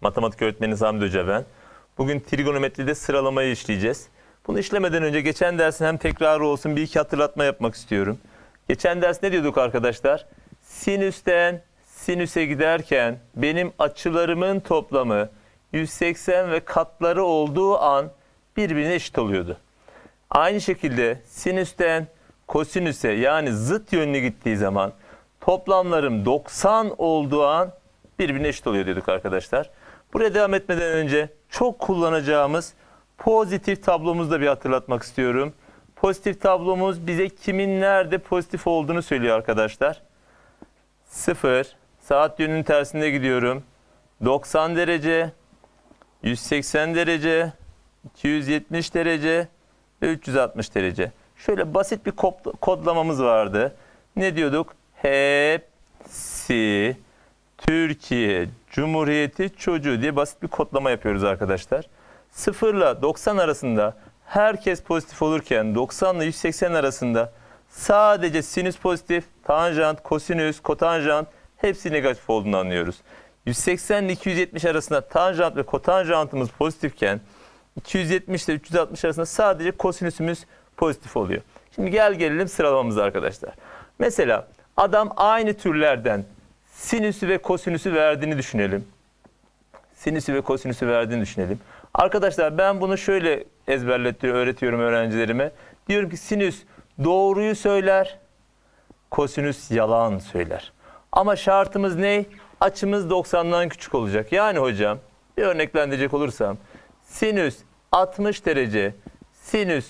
Matematik öğretmeni Hamdi Hoca ben. Bugün trigonometride sıralamayı işleyeceğiz. Bunu işlemeden önce geçen dersin hem tekrarı olsun bir iki hatırlatma yapmak istiyorum. Geçen ders ne diyorduk arkadaşlar? Sinüsten sinüse giderken benim açılarımın toplamı 180 ve katları olduğu an birbirine eşit oluyordu. Aynı şekilde sinüsten kosinüse yani zıt yönlü gittiği zaman toplamlarım 90 olduğu an birbirine eşit oluyor diyorduk arkadaşlar. Buraya devam etmeden önce çok kullanacağımız pozitif tablomuzu da bir hatırlatmak istiyorum. Pozitif tablomuz bize kimin nerede pozitif olduğunu söylüyor arkadaşlar. 0, saat yönünün tersinde gidiyorum. 90 derece, 180 derece, 270 derece ve 360 derece. Şöyle basit bir kod- kodlamamız vardı. Ne diyorduk? Hepsi Türkiye Cumhuriyeti çocuğu diye basit bir kodlama yapıyoruz arkadaşlar. 0 ile 90 arasında herkes pozitif olurken 90 ile 180 arasında sadece sinüs pozitif, tanjant, kosinüs, kotanjant hepsi negatif olduğunu anlıyoruz. 180 ile 270 arasında tanjant ve kotanjantımız pozitifken 270 ile 360 arasında sadece kosinüsümüz pozitif oluyor. Şimdi gel gelelim sıralamamıza arkadaşlar. Mesela adam aynı türlerden sinüsü ve kosinüsü verdiğini düşünelim. Sinüsü ve kosinüsü verdiğini düşünelim. Arkadaşlar ben bunu şöyle ezberletiyorum, öğretiyorum öğrencilerime. Diyorum ki sinüs doğruyu söyler, kosinüs yalan söyler. Ama şartımız ne? Açımız 90'dan küçük olacak. Yani hocam bir örneklendirecek olursam sinüs 60 derece, sinüs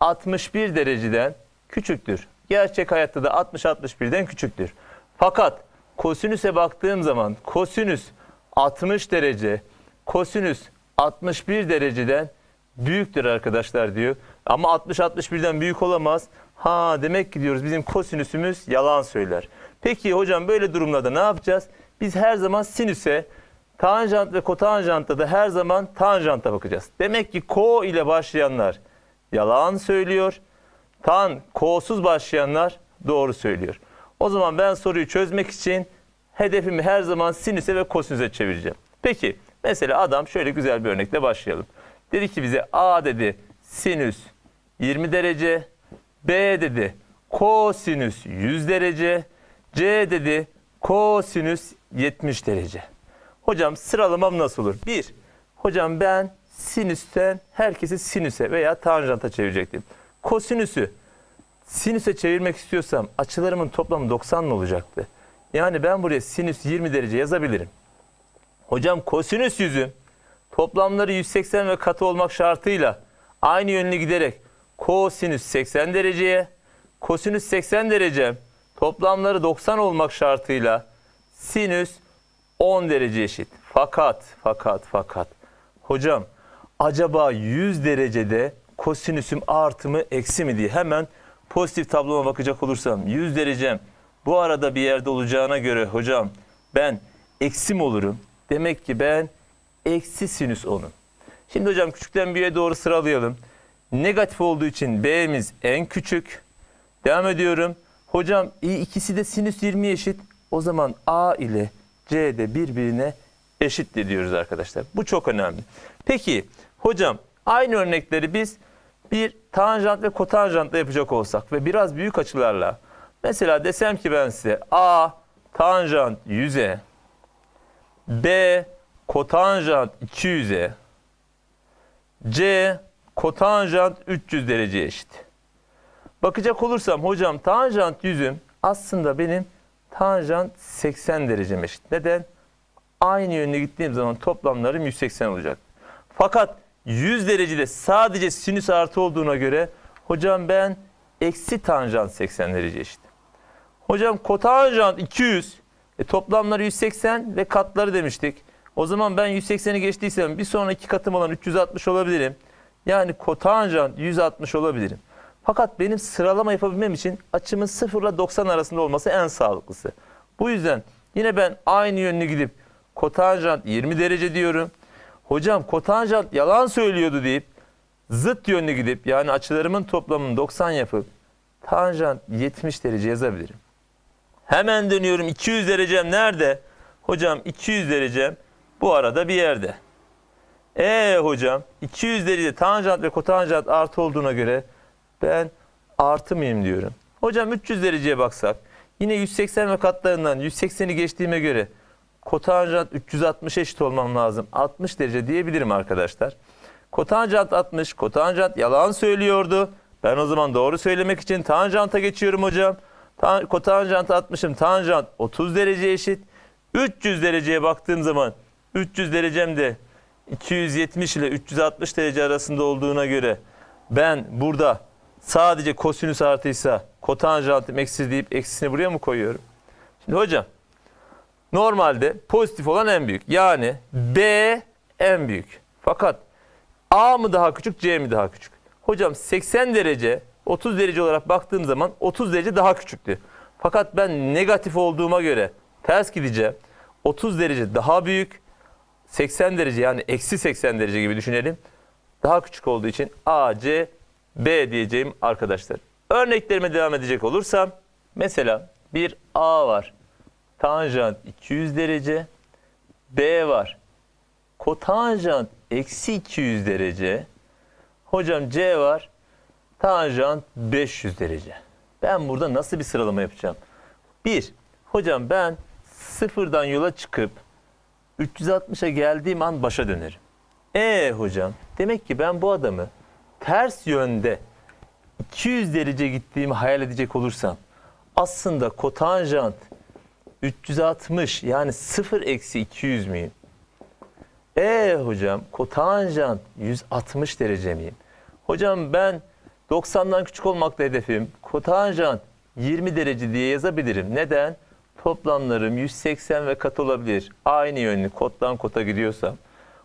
61 dereceden küçüktür. Gerçek hayatta da 60-61'den küçüktür. Fakat kosinüse baktığım zaman kosinüs 60 derece, kosinüs 61 dereceden büyüktür arkadaşlar diyor. Ama 60-61'den büyük olamaz. Ha demek ki diyoruz bizim kosinüsümüz yalan söyler. Peki hocam böyle durumlarda ne yapacağız? Biz her zaman sinüse, tanjant ve kotanjantta da her zaman tanjanta bakacağız. Demek ki ko ile başlayanlar yalan söylüyor. Tan, ko'suz başlayanlar doğru söylüyor. O zaman ben soruyu çözmek için hedefimi her zaman sinüse ve kosinüse çevireceğim. Peki mesela adam şöyle güzel bir örnekle başlayalım. Dedi ki bize A dedi sinüs 20 derece, B dedi kosinüs 100 derece, C dedi kosinüs 70 derece. Hocam sıralamam nasıl olur? 1. Hocam ben sinüsten herkesi sinüse veya tanjanta çevirecektim. Kosinüsü sinüse çevirmek istiyorsam açılarımın toplamı 90 mı olacaktı? Yani ben buraya sinüs 20 derece yazabilirim. Hocam kosinüs yüzüm toplamları 180 ve katı olmak şartıyla aynı yönlü giderek kosinüs 80 dereceye, kosinüs 80 derece toplamları 90 olmak şartıyla sinüs 10 derece eşit. Fakat, fakat, fakat. Hocam acaba 100 derecede kosinüsüm artı mı eksi mi diye hemen pozitif tabloma bakacak olursam 100 derecem bu arada bir yerde olacağına göre hocam ben eksi mi olurum? Demek ki ben eksi sinüs 10'um. Şimdi hocam küçükten büyüğe doğru sıralayalım. Negatif olduğu için B'miz en küçük. Devam ediyorum. Hocam i- ikisi de sinüs 20 eşit. O zaman A ile C de birbirine eşit diyoruz arkadaşlar. Bu çok önemli. Peki hocam aynı örnekleri biz bir tanjant ve kotanjantla yapacak olsak ve biraz büyük açılarla mesela desem ki ben size A tanjant 100'e B kotanjant 200'e C kotanjant 300 dereceye eşit. Bakacak olursam hocam tanjant yüzüm aslında benim tanjant 80 derecem eşit. Neden? Aynı yönde gittiğim zaman toplamlarım 180 olacak. Fakat 100 derecede sadece sinüs artı olduğuna göre hocam ben eksi tanjant 80 derece eşit. Hocam kotanjant 200 e, toplamları 180 ve katları demiştik. O zaman ben 180'i geçtiysem bir sonraki katım olan 360 olabilirim. Yani kotanjant 160 olabilirim. Fakat benim sıralama yapabilmem için açımın 0 ile 90 arasında olması en sağlıklısı. Bu yüzden yine ben aynı yönlü gidip kotanjant 20 derece diyorum. Hocam kotanjant yalan söylüyordu deyip zıt yönlü gidip yani açılarımın toplamını 90 yapıp tanjant 70 derece yazabilirim. Hemen dönüyorum 200 derecem nerede? Hocam 200 derecem bu arada bir yerde. E hocam 200 derecede tanjant ve kotanjant artı olduğuna göre ben artı mıyım diyorum. Hocam 300 dereceye baksak yine 180 ve katlarından 180'i geçtiğime göre kotanjant 360 eşit olmam lazım. 60 derece diyebilirim arkadaşlar. Kotanjant 60, kotanjant yalan söylüyordu. Ben o zaman doğru söylemek için tanjanta geçiyorum hocam. Ta- kotanjant 60'ım, tanjant 30 derece eşit. 300 dereceye baktığım zaman 300 derecem de 270 ile 360 derece arasında olduğuna göre ben burada sadece kosinüs artıysa kotanjantım eksi deyip eksisini buraya mı koyuyorum? Şimdi hocam normalde pozitif olan en büyük. Yani B en büyük. Fakat A mı daha küçük C mi daha küçük? Hocam 80 derece 30 derece olarak baktığım zaman 30 derece daha küçüktü. Fakat ben negatif olduğuma göre ters gideceğim. 30 derece daha büyük. 80 derece yani eksi 80 derece gibi düşünelim. Daha küçük olduğu için A, C, B diyeceğim arkadaşlar. Örneklerime devam edecek olursam mesela bir A var. Tanjant 200 derece. B var. Kotanjant eksi 200 derece. Hocam C var. Tanjant 500 derece. Ben burada nasıl bir sıralama yapacağım? Bir, hocam ben sıfırdan yola çıkıp 360'a geldiğim an başa dönerim. E hocam demek ki ben bu adamı ters yönde 200 derece gittiğimi hayal edecek olursam aslında kotanjant 360 yani 0 eksi 200 müyüm? E hocam kotanjant 160 derece miyim? Hocam ben 90'dan küçük olmakta hedefim. Kotanjant 20 derece diye yazabilirim. Neden? Toplamlarım 180 ve kat olabilir. Aynı yönlü kottan kota gidiyorsam.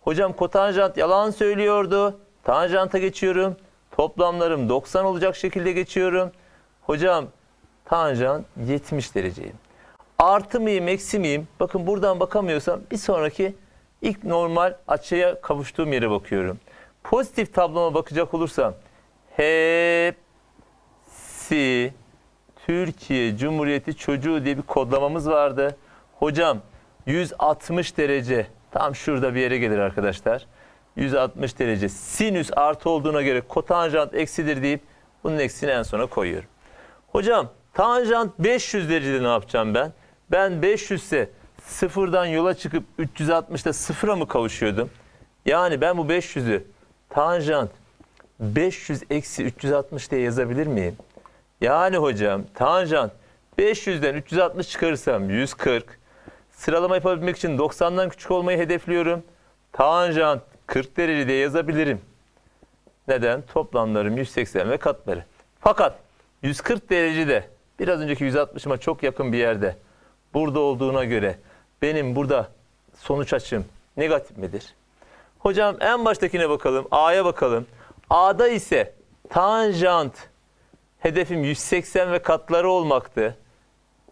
Hocam kotanjant yalan söylüyordu. Tanjanta geçiyorum. Toplamlarım 90 olacak şekilde geçiyorum. Hocam tanjant 70 dereceyim. Artı mıyım, eksi miyim? Bakın buradan bakamıyorsam bir sonraki ilk normal açıya kavuştuğum yere bakıyorum. Pozitif tabloma bakacak olursam hepsi Türkiye Cumhuriyeti çocuğu diye bir kodlamamız vardı. Hocam 160 derece tam şurada bir yere gelir arkadaşlar. 160 derece sinüs artı olduğuna göre kotanjant eksidir deyip bunun eksini en sona koyuyorum. Hocam tanjant 500 derecede ne yapacağım ben? Ben 500 ise sıfırdan yola çıkıp 360'da sıfıra mı kavuşuyordum? Yani ben bu 500'ü tanjant 500 eksi 360 diye yazabilir miyim? Yani hocam tanjant 500'den 360 çıkarırsam 140. Sıralama yapabilmek için 90'dan küçük olmayı hedefliyorum. Tanjant 40 derece diye yazabilirim. Neden? Toplamlarım 180 ve katları. Fakat 140 derecede biraz önceki 160'ıma çok yakın bir yerde burada olduğuna göre benim burada sonuç açım negatif midir? Hocam en baştakine bakalım. A'ya bakalım. A'da ise tanjant hedefim 180 ve katları olmaktı.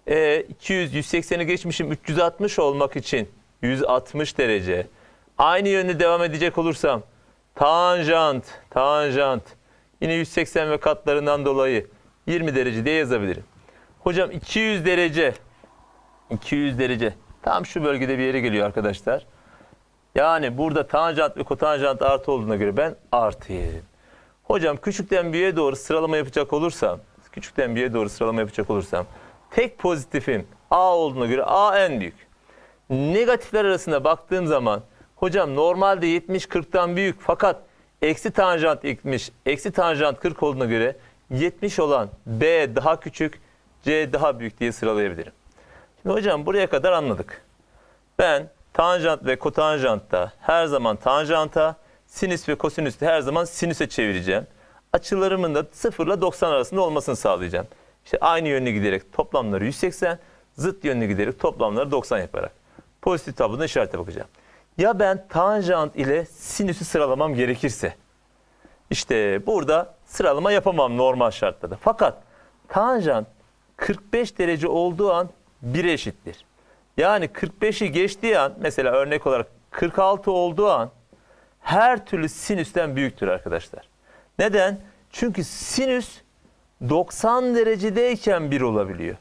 E, 200, 180'i geçmişim 360 olmak için 160 derece. Aynı yönde devam edecek olursam tanjant, tanjant yine 180 ve katlarından dolayı 20 derece diye yazabilirim. Hocam 200 derece 200 derece tam şu bölgede bir yere geliyor arkadaşlar. Yani burada tanjant ve kotanjant artı olduğuna göre ben artıyım. Hocam küçükten büyüğe doğru sıralama yapacak olursam, küçükten büyüğe doğru sıralama yapacak olursam tek pozitifim A olduğuna göre A en büyük. Negatifler arasında baktığım zaman hocam normalde 70 40'tan büyük fakat eksi tanjant 70, eksi tanjant 40 olduğuna göre 70 olan B daha küçük, C daha büyük diye sıralayabilirim. Şimdi hocam buraya kadar anladık. Ben tanjant ve kotanjantta her zaman tanjanta, sinüs ve kosinüsü her zaman sinüse çevireceğim. Açılarımın da 0 ile 90 arasında olmasını sağlayacağım. İşte aynı yönlü giderek toplamları 180, zıt yönlü giderek toplamları 90 yaparak. Pozitif tablonun işarete bakacağım. Ya ben tanjant ile sinüsü sıralamam gerekirse, işte burada sıralama yapamam normal şartlarda. Fakat tanjant 45 derece olduğu an 1'e eşittir. Yani 45'i geçtiği an mesela örnek olarak 46 olduğu an her türlü sinüsten büyüktür arkadaşlar. Neden? Çünkü sinüs 90 derecedeyken 1 olabiliyor.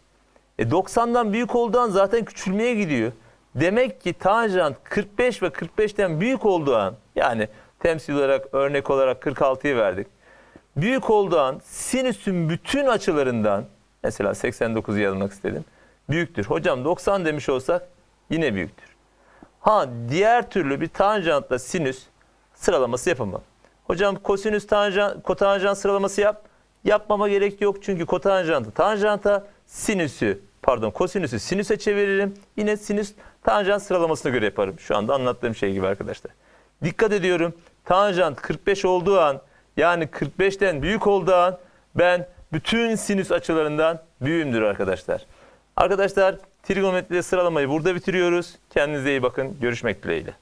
E 90'dan büyük olduğu an zaten küçülmeye gidiyor. Demek ki tanjant 45 ve 45'ten büyük olduğu an yani temsil olarak örnek olarak 46'yı verdik. Büyük olduğu an sinüsün bütün açılarından mesela 89'u yazmak istedim. Büyüktür. Hocam 90 demiş olsak yine büyüktür. Ha diğer türlü bir tanjantla sinüs sıralaması yapamam. Hocam kosinüs tanjant, kotanjant sıralaması yap. Yapmama gerek yok çünkü kotanjantı tanjanta, sinüsü pardon kosinüsü sinüse çeviririm. Yine sinüs tanjant sıralamasına göre yaparım. Şu anda anlattığım şey gibi arkadaşlar. Dikkat ediyorum. Tanjant 45 olduğu an yani 45'ten büyük olduğu an ben bütün sinüs açılarından büyüğümdür arkadaşlar. Arkadaşlar trigonometride sıralamayı burada bitiriyoruz. Kendinize iyi bakın. Görüşmek dileğiyle.